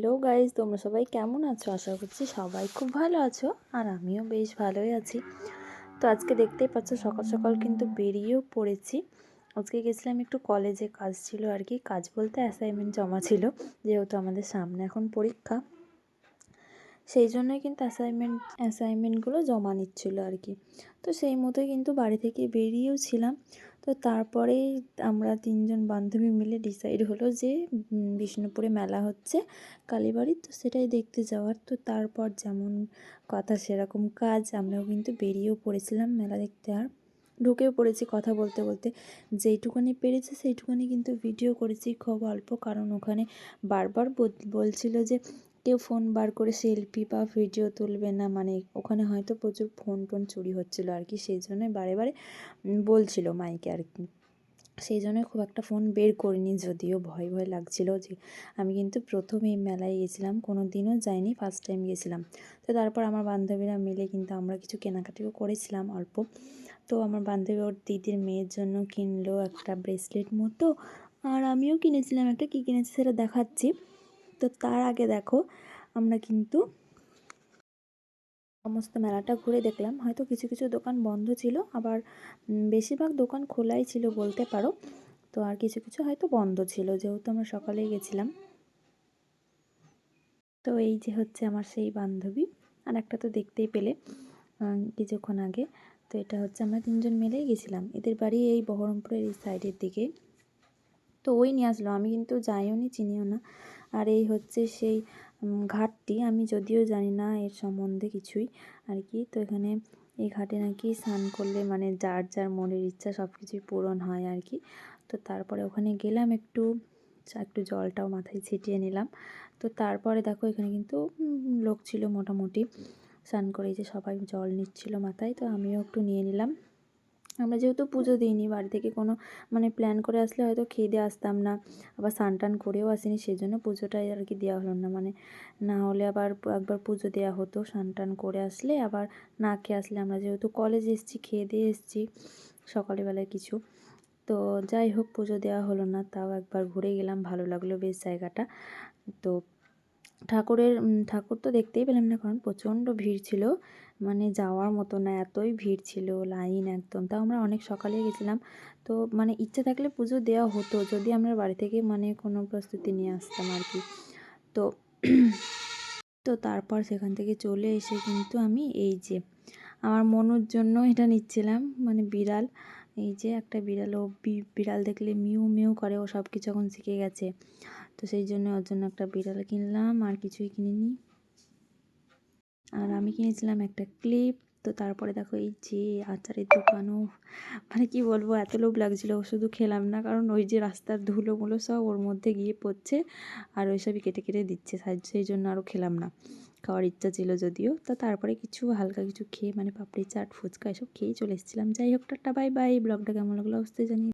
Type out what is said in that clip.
Hello guys তোমরা সবাই কেমন আছো? আশা করছি সবাই খুব ভালো আছো আর আমিও বেশ ভালোই আছি। তো আজকে দেখতেই পাচ্ছ, সকাল সকাল কিন্তু বেরিয়েও পড়েছি। আজকে গেছিলাম একটু কলেজে কাজ ছিল আর কি। কাজ বলতে অ্যাসাইনমেন্ট জমা ছিল, যেহেতু আমাদের সামনে এখন পরীক্ষা। সেই জন্যই কিন্তু অ্যাসাইনমেন্ট অ্যাসাইনমেন্টগুলো জমা নিচ্ছিলো আর কি। তো সেই মতোই কিন্তু বাড়ি থেকে বেরিয়েও ছিলাম তো তারপরেই আমরা তিনজন বান্ধবী মিলে ডিসাইড হলো যে বিষ্ণুপুরে মেলা হচ্ছে কালীবাড়ির তো সেটাই দেখতে যাওয়ার। তো তারপর যেমন কথা সেরকম কাজ, আমরাও কিন্তু বেরিয়েও পড়েছিলাম মেলা দেখতে আর। ঢুকেও পড়েছি কথা বলতে বলতে। যেইটুখানি পেরেছি সেইটুখানি কিন্তু ভিডিও করেছি। খুব অল্প কারণ ওখানে বারবার বলছিল যে কেউ ফোন বার করে সেলফি বা ভিডিও তুলবে না মানে ওখানে হয়তো প্রচুর ফোন টোন চুরি হচ্ছিল আর কি, সেই জন্য বারে বারে বলছিল মাইকে আর কি। সেই জন্য খুব একটা ফোন বের করিনি, যদিও ভয় ভয় লাগছিল যে আমি কিন্তু প্রথম এই মেলায় গিয়েছিলাম কোনো দিনও যাইনি ফার্স্ট টাইম গিয়েছিলাম তো তারপর আমার বান্ধবীরা মিলে কিন্তু আমরা কিছু কেনাকাটিও করেছিলাম অল্প। তো আমার বান্ধবী ওর দিদির মেয়ের জন্য কিনলো একটা ব্রেসলেট মতো আর আমিও কিনেছিলাম, একটা কী কিনেছি সেটা দেখাচ্ছি। তো তার আগে দেখো, আমরা কিন্তু সমস্ত মেলাটা ঘুরে দেখলাম। হয়তো কিছু কিছু দোকান বন্ধ ছিল, আবার বেশিরভাগ দোকান খোলাই ছিল বলতে পারো। তো আর কিছু কিছু হয়তো বন্ধ ছিল, যেহেতু আমরা সকালেই গেছিলাম। তো এই যে হচ্ছে আমার সেই বান্ধবী, আর একটা তো দেখতেই পেলে কিছুক্ষণ আগে। তো এটা হচ্ছে আমরা তিনজন মিলেই গেছিলাম। এদের বাড়ি এই বহরমপুরের এই সাইডের দিকে। তো ওই নিয়ে আসলো, আমি কিন্তু যাইও নি চিনিও না। আর এই হচ্ছে সেই ঘাটটি। আমি যদিও জানি না এর সম্বন্ধে কিছুই আর কি। তো এখানে এই ঘাটে নাকি স্নান করলে মানে যার যার মনের ইচ্ছা সব কিছুই পূরণ হয় আর কি। তো তারপরে ওখানে গেলাম একটু একটু জলটাও মাথায় ছিটিয়ে নিলাম। তো তারপরে দেখো এখানে কিন্তু লোক ছিল মোটামুটি। স্নান করে যে সবাই জল নিচ্ছিল মাথায়, তো আমিও একটু নিয়ে নিলাম। আমরা যেহেতু পুজো দিইনি, বাড়ি থেকে কোনো মানে প্ল্যান করে আসলে হয়তো খেয়ে দিয়ে আসতাম না। আবার স্নান টান করেও আসিনি সেই জন্য পুজোটাই আর কি দেওয়া হলো না। মানে না হলে আবার একবার পুজো দেওয়া হতো, স্নান টান করে আসলে আবার না খেয়ে আসলে আমরা যেহেতু কলেজ এসেছি, খেয়ে দিয়ে এসেছি সকালবেলায় কিছু। তো যাই হোক, পুজো দেওয়া হলো না, তাও একবার ঘুরে গেলাম, ভালো লাগল বেশ জায়গাটা। তো ঠাকুরের ঠাকুর তো দেখতেই পেলাম না, কারণ প্রচণ্ড ভিড় ছিল। মানে যাওয়ার মতো না, এতই ভিড় ছিল, লাইন একদম। তাও আমরা অনেক সকালে গেছিলাম। তো মানে ইচ্ছে থাকলে পুজো দেওয়া হতো, যদি আমরা বাড়ি থেকে মানে কোনো প্রস্তুতি নিয়ে আসতাম আর কি। তো তো তারপর সেখান থেকে চলে এসে কিন্তু আমি এই যে আমার মনুর জন্য এটা নিচ্ছিলাম মানে বিড়াল। এই যে একটা বিড়াল ও বিড়াল দেখলে মিউ মিউ করে, ও সব কিছু এখন শিখে গেছে। তো সেই জন্য ওর জন্য একটা বিড়াল কিনলাম, আর কিছুই কিনিনি। আর আমি কিনেছিলাম একটা ক্লিপ, তো তারপরে দেখো এই যে আচারের দোকানও মানে কি বলব, এত লোভ লাগছিল শুধু খেলাম না, কারণ ওই যে রাস্তার ধুলোগুলো সব ওর মধ্যে গিয়ে পড়ছে, আর ওই সবই কেটে কেটে দিচ্ছে সেই জন্য আরও খেলাম না। খাওয়ার ইচ্ছা ছিল যদিও, তো তারপরে কিছু হালকা কিছু খেয়ে মানে পাপড়ি চাট, ফুচকা, এসব খেয়েই চলে এসেছিলাম। যাই হোক, টাটা, বাই বাই, ব্লগটা কেমন লাগল অবশ্যই জানিয়ে